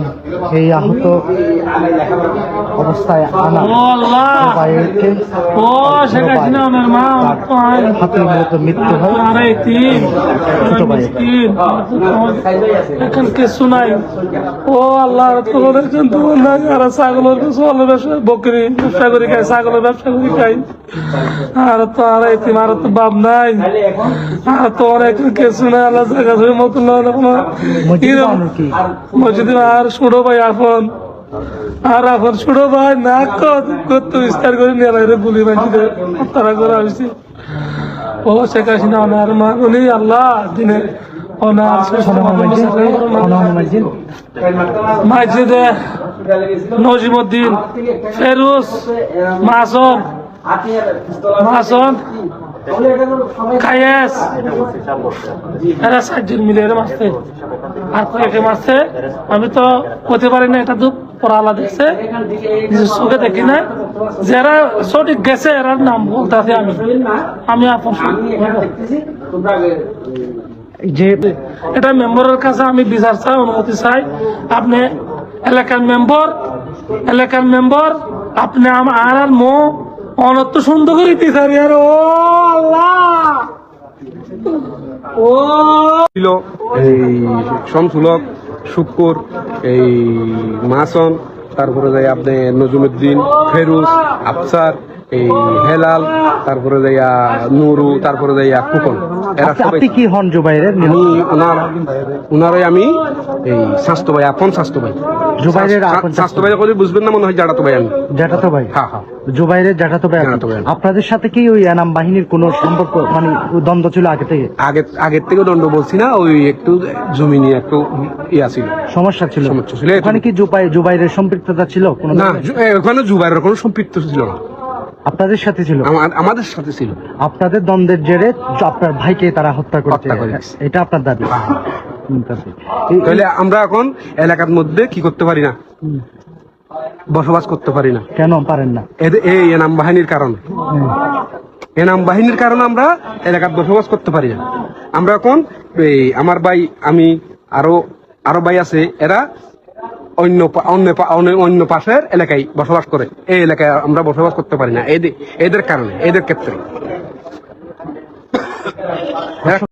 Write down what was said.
Gabón এই আহত অবস্থায় আনা হাতে মূলত মৃত্যু হয়। ছোট ভাই। এখন কিছু নাই। ও আল্লাহ কিন্তু আর ছাগলের ছাগলের ব্যবসা বকরি ব্যবসা করি খাই ছাগলের ব্যবসা করি খাই। আর তো আর এতিম আর তো বাপ নাই। আর তো অনেক কিছু নাই আল্লাহ জায়গা মতন মসজিদে আর ছোট ভাই আপন। আর আপন ছোট ভাই না কত বিস্তার করে নিয়ে গুলি বাঁচিতে তারা করা হয়েছে ও শেখ হাসিনা ওনার মা উনি আল্লাহ দিনে ওনার নজিমুদ্দিন ফেরুজ মাসন মাসন আমি তো পারি না, এটা তো পড়ালা দেখছে চোখে দেখি না। যারা সঠিক গেছে, এরার নাম বলতেছে আমি। আমি এটা মেম্বারের কাছে আমি বিচার চাই, অনুমতি চাই। আপনি এলাকার মেম্বার এলাকার মেম্বার, আপনি আমার মো অনত সুন্দর করিতে সারি আর, ও আল্লাহ! ও! ছিল এই শমসুলক, শুক্কুর, এই মাসন, তারপরে যাই আপনি নজরুদ্দিন ফেরুজ, আফসার এই হেলাল তারপরে যাইয়া নুরু তারপরে যাইয়া কুকন এরা সবাই আপনি কি হন জুবাইরের? আমি ওনার ওনারই আমি এই স্বাস্থ্য ভাই আপন স্বাস্থ্য ভাই। জুবাইরের আপন স্বাস্থ্য ভাই করে বুঝবেন না মনে হয় ভাই আমি। ভাই? হ্যাঁ হ্যাঁ। জুবাইরের ভাই ভাই। আপনাদের সাথে কি ওই এনাম বাহিনীর কোনো সম্পর্ক মানে দ্বন্দ্ব ছিল আগে থেকে? আগে আগের থেকে দণ্ড বলছি না ওই একটু জমি নিয়ে একটু ইয়া ছিল। সমস্যা ছিল। সমস্যা ছিল। ওখানে কি জুবাই জুবাইরের সম্পৃক্ততা ছিল কোনো না ওখানে জুবাইরের কোনো সম্পৃক্ত ছিল না। আপনাদের সাথে ছিল। আমাদের সাথে ছিল। আপনাদের দ্বন্দ্বের জেরে আপনার ভাইকে তারা হত্যা করেছে। এটা আপনার দাবি। তাহলে আমরা এখন এলাকার মধ্যে কি করতে পারি না? বসবাস করতে পারি না। কেন? পারেন না। এই এনাম বাহিনীর কারণে। এনাম বাহিনীর কারণে আমরা এলাকার বসবাস করতে পারি না। আমরা এখন এই আমার ভাই আমি আরও আরও ভাই আছে এরা অন্য অন্য- অন্য পাশের এলাকায় বসবাস করে। এই এলাকায় আমরা বসবাস করতে পারি না। এদের এদের কারণে, এদের ক্ষেত্রে।